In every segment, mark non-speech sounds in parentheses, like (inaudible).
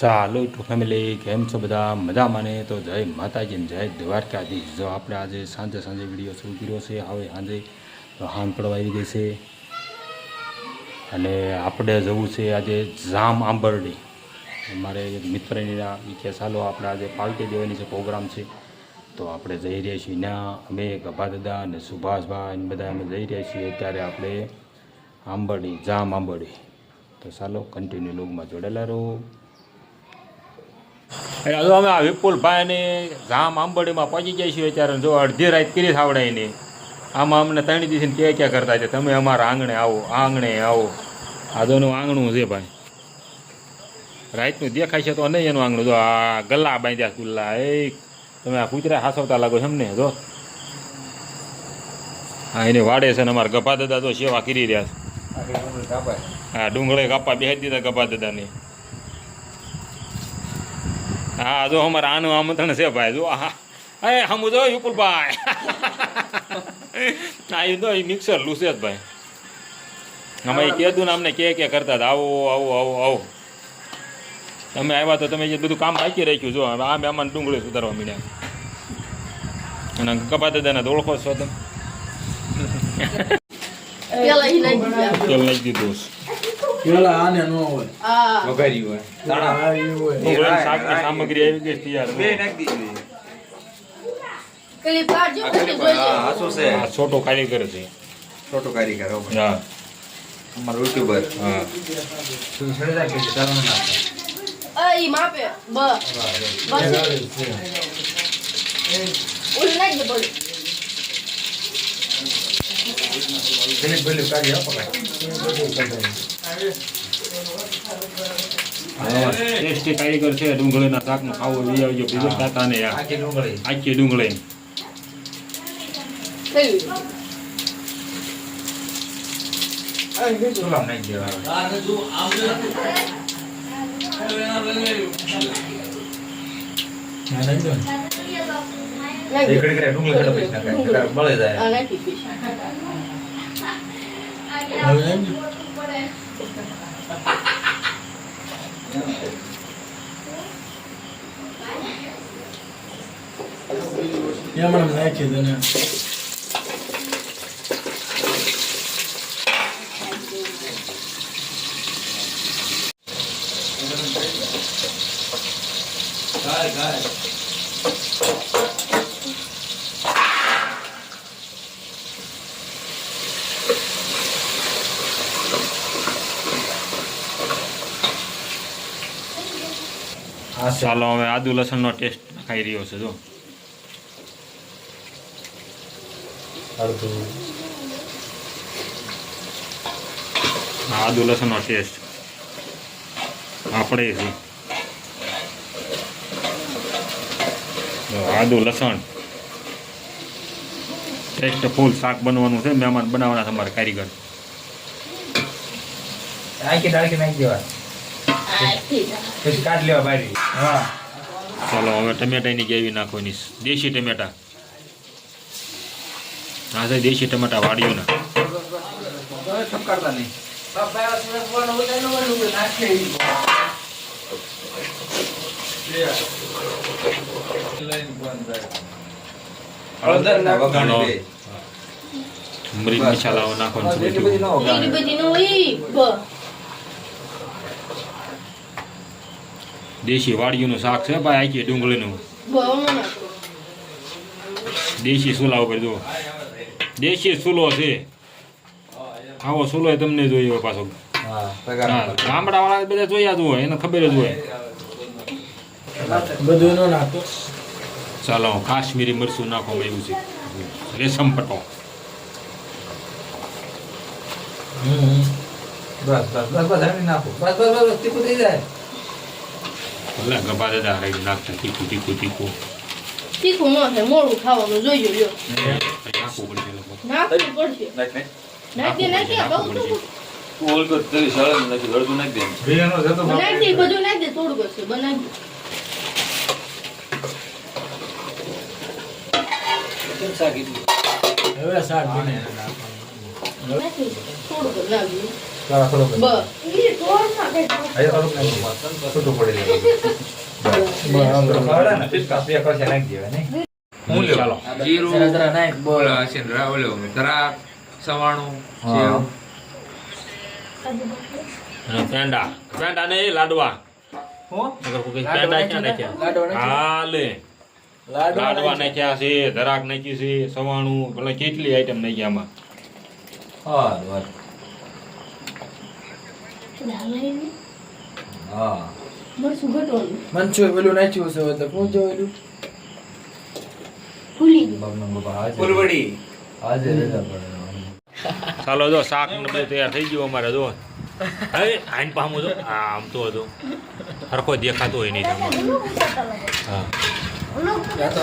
ચાલો two family, કેમ છો બધા? મજામાં ને? તો જય માતાજી જય દ્વારકાધીશ. જો આપણે આજે સાંજે સાંજે વીડિયો શરૂ કર્યો છે, હવે સાંજે હાંગ પડવા આવી ગઈ છે. અને આપણે જવું છે આજે જામ આંબરડી મારે એક મિત્રનીના કે ચાલો આપણે આજે પાર્ટી દેવાની છે, પ્રોગ્રામ છે. તો આપણે જઈ રહ્યા છીએ ના અમે ગભા દાદા અને સુભાષભાઈ ને બધા અમે જઈ રહ્યા છીએ. ત્યારે આપણે આંબરડી જામ આંબરડી તો ચાલો કન્ટિન્યુ લોગમાં જોડેલા રહો. એટલે હજુ અમે આ વિપુલભાઈ ને ગામ આંબડીમાં પહોંચી જાય છીએ અત્યારે જો અડધી રાત કરી આવડે ને આમાં અમને ત્રણ દિવસની ક્યાં ક્યાં કરતા છે? તમે અમારા આંગણે આવો આંગણે આવો. આ આંગણું છે ભાઈ. રાતનું દેખાય છે તો નહીં એનું આંગણું. જો આ ગલ્લા બાંધ્યા ગુલ્લા એ તમે આ કૂતરા હાસવતા લાગો છો એમને જો. હા એને વાડે છે ને અમારા ગભા દાદા તો સેવા કરી રહ્યા છે. હા ડુંગળે કાપા બેસી દીધા ગભા દાદાને હા જો અમારે આનું આમંત્રણ છે ભાઈ જો હા. એ હમ જો યુકુલભાઈ. હા એ તો એ મિક્સર લૂસે જ ભાઈ. અમે એ કહેતું ને અમને કે કે કરતા હતા આવો આવો આવો આવો. તમે આવ્યા તો તમે જે બધું કામ બાકી રાખ્યું જો આ મહેમાન ડુંગળી સુધારવા મીડ્યા. અને કપા દાદાને તો ઓળખો છો તમે. તેલ નાખી દીધું. પેલા આને નો હોય. હા. વઘારી હોય. તાણા હોય. શાકની સામગ્રી આવી ગઈ છે બે તૈયાર નાખી દીધી. પેલી કાઢજો. હા હાસો છે. આ છોટો કારીગર છે. છોટો કારીગર હો હા. અમારો યુટ્યુબર. હા. તું છેડે કે ચાલો ના નાખ. માપે. બ. બસ. ઓલ નાખી દે બોલી. પેલી પેલી કાઢી આપો કાંઈ. ટેસ્ટી કારીગર છે ડુંગળીના શાકનું ખાવું લઈ આવજો. બીજું તાતા ને આખી ડુંગળી. ડુંગળી. થઈ ગયું. ચૂલામાં નાખી દેવાનું. આ નહીં દો ને. નાખી એ દે. ઘડી ઘડી ડુંગળી કાઢો પછી નાખાય. નકર બળી જાય આ નાખી દઈશ. હવે એમ નાખી દે ને ચાલો હવે આદુ લસણનો ટેસ્ટ ખાઈ રહ્યો છે જો. અડધું. આદુ લસણનો ટેસ્ટ આપણે આદુ લસણ. ટેસ્ટ ફૂલ શાક બનવાનું છે મહેમાન બનાવવાના છે અમારે કારીગર. ચાલો હવે ટમેટાની ગ્રેવી નાખવાની. દેશી ટમેટા. હા દેશી ટમાટા વાડીઓના. મરી મસાલાઓ નાખવાનું દેશી વાડીઓનું શાક છે ભાઈ આખી ડુંગળીનું. દેશી ચૂલા ઉપર જો દેશી ચૂલો છે. આવો ચૂલો તમને જોઈએ પાછો. ગામડા વાળા ગામડાવાળા બધા જોયા જ હોય એને ખબર જ હોય. બધું ન નાખો. ચાલો કાશ્મીરી મરચું નાખવામાં આવ્યું છે. રેશમ પટો. હમ. બસ બસ બસ બસ હાલી નાખો. બસ બસ બસ બસ તીખું થઈ જાય. ભલે ગભા દાદા હારી નાખતા તીખું તીખું તીખું. તીખું ન થાય મોડું ખાવાનું જોઈજો લ્યો છૂટું પડી ને બે કશે નાખી દેવાય નહીં? હું જીરું જરા જરા નાખ બોલ. ઓલા છે ઓલો દ્રાક્ષ, સવાણું પેંડા. પેંડા ને લાડવા. લાડવા નાખ્યા? નાખ્યા? લાડવા નાખ્યા? હા લે. લાડવા નાખ્યા. છે ધરાક નાખ્યું છે સવાણું ભલે કેટલી આઈટમ નાખી આમાં? હા પેલું નાખ્યું છે તો રજા પડે. ચાલો જો શાક ને બધું તૈયાર થઈ ગયું અમારે જો. હવે આઈન પામું જો. હા આમ તો હતું. સરખો દેખાતો હોય નહીં હા. તો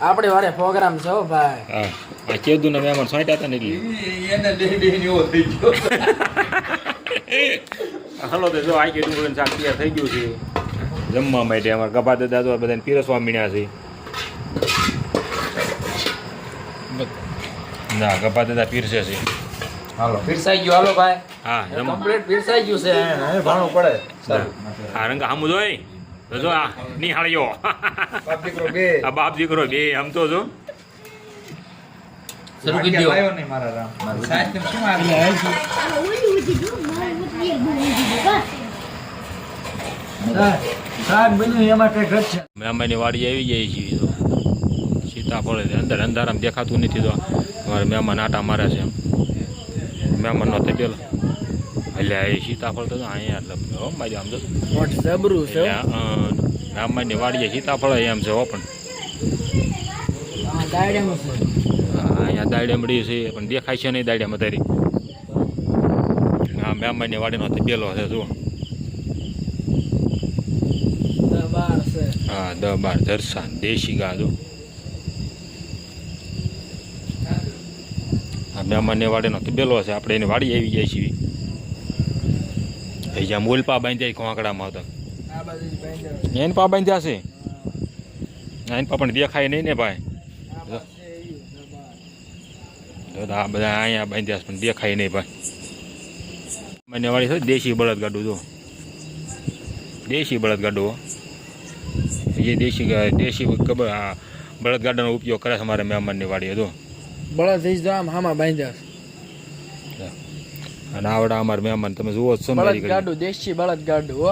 આપણે વારે પ્રોગ્રામ છે હો ભાઈ. હા. કેદુ ને મહેમાન સોંટ્યા હતા ને એટલે. એને ડેહી ડેહીને એવો થઈ ગયો. (laughs) હાલો તો જો આ કેદુ શાક તૈયાર થઈ ગયું છે. જમવા માટે અમારા ગભા દાદા તો બધાને પીરસવા મીણ્યા છે ના ગભા દાદા પીરસે છે હાલો પીરસાઈ ગયું હાલો ભાઈ હા કમ્પ્લીટ પીરસાઈ ગયું છે હવે ભાણું પડે સારું રંગ આમ જોઈ તો જો આ નિહાળ્યો બાપ દીકરો બે આ બાપ દીકરો બે આમ તો જો શરૂ કરી દો લાવ્યો નહીં મારા રામ સાહેબ શાક બન્યું એમાં કઈ ઘટ છે મહેમાનની વાડી આવી જાય છે તો સીતાફળ. અંદર અંધારામાં દેખાતું નથી તો મારા મહેમાન આટા મારે છે એમ. મહેમાનનો તે એટલે એ સીતાફળ તો અહીંયા એટલે મારી આમ તો જબરું છે વાડીએ સીતાફળ એમ છે પણ. અહીંયા દાયડેમડી છે પણ દેખાય છે નહીં દાડિયામાં તારી. હા મહેમાનની વાડીનો તે પેલો છે જુઓ દસ બાર છે હા દ બાર જરસાન દેશી ગા જો આ મહેમાનની વાડીનો તો બેલો છે આપણે એની વાડી આવી જાય છીએ. જ્યાં મૂલપા બાંધ્યા ખોંકડામાં બાંધ્યા એને પા બાંધ્યા છે? એને પા પણ દેખાય નહીં ને ભાઈ. આ દસ. તો બધા અહીંયા બાંધ્યા પણ દેખાય નહીં ભાઈ. મને વાળી છે દેશી બળદગાડું જો. દેશી બળદગાડું એ દેશી દેશી બળદગાડાનો ઉપયોગ કરે છે અમારે મહેમાનની વાડીએ જો. બળદ થઈ જો આમ હામાં બાંધ્યા અને આવડા અમારા મહેમાન તમે જુઓ છો બળદ ગાડું દેશી બળદ ગાડું હો.